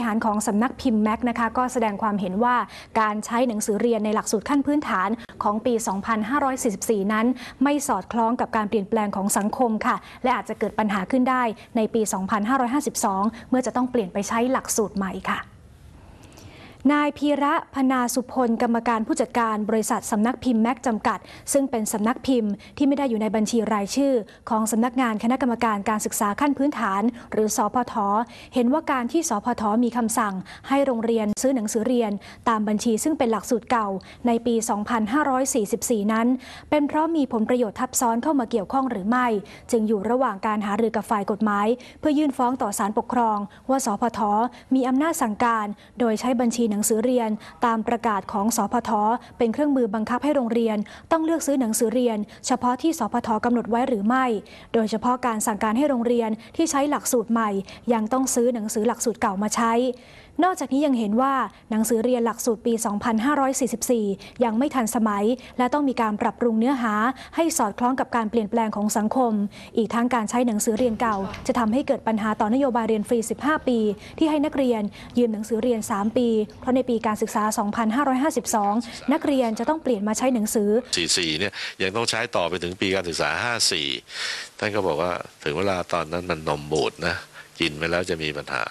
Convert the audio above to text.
ริหารของสำนักพิมพ์แม็กนะคะก็แสดงความเห็นว่าการใช้หนังสือเรียนในหลักสูตรขั้นพื้นฐานของปี 2544 นั้น ไม่สอดคล้องกับการเปลี่ยนแปลงของสังคมค่ะ และอาจจะเกิดปัญหาขึ้นได้ในปี 2552 เมื่อจะต้องเปลี่ยนไปใช้หลักสูตรใหม่ค่ะ นายพีระพนาสุพล กรรมการผู้จัดการบริษัทสำนักพิมพ์แม็กจำกัด ซึ่งเป็นสำนักพิมพ์ที่ไม่ได้อยู่ในบัญชีรายชื่อ ของสำนักงานคณะกรรมการการศึกษาขั้นพื้นฐาน หรือสอพทเห็นว่าการที่สพทมีคำสั่ง ให้โรงเรียนซื้อหนังสือเรียน ตามบัญชีซึ่งเป็นหลักสูตรเก่า ในปี 2544 นั้น เป็นเพราะมีผลประโยชน์ทับซ้อนเข้ามาเกี่ยวข้องหรือไม่ จึงอยู่ระหว่างการหารือกับฝ่ายกฎหมาย เพื่อยื่นฟ้องต่อศาลปกครอง ว่าสพทมีอำนาจสั่งการ โดยใช้บัญชีหนังสือเรียน ตามประกาศของสพทเป็นเครื่องมือบังคับให้โรงเรียน ต้องเลือกซื้อหนังสือเรียน เฉพาะที่สพทกำหนดไว้หรือไม่ โดยเฉพาะการสั่งการให้โรงเรียนที่ใช้หลักสูตรใหม่ ยังต้องซื้อหนังสือหลักสูตรเก่ามาใช้ นอกจากนี้ยังเห็นว่าหนังสือเรียนหลักสูตรปี 2544 ยังไม่ทันสมัย และต้องมีการปรับปรุงเนื้อหา ให้สอดคล้องกับการเปลี่ยนแปลงของสังคม อีกทั้งการใช้หนังสือเรียนเก่า จะทำให้เกิดปัญหาต่อนโยบายเรียนฟรี 15 ปี ที่ให้นักเรียนยืมหนังสือเรียน 3 ปีเพราะในปีการศึกษา 2552 นักเรียนจะต้องเปลี่ยนมาใช้หนังสือ 44 เนี่ยยังต้องใช้ต่อไปถึงปีการศึกษา 54 ท่านก็บอกว่าถึงเวลาตอนนั้นมันนมบูดนะ กินไปแล้วจะมีปัญหา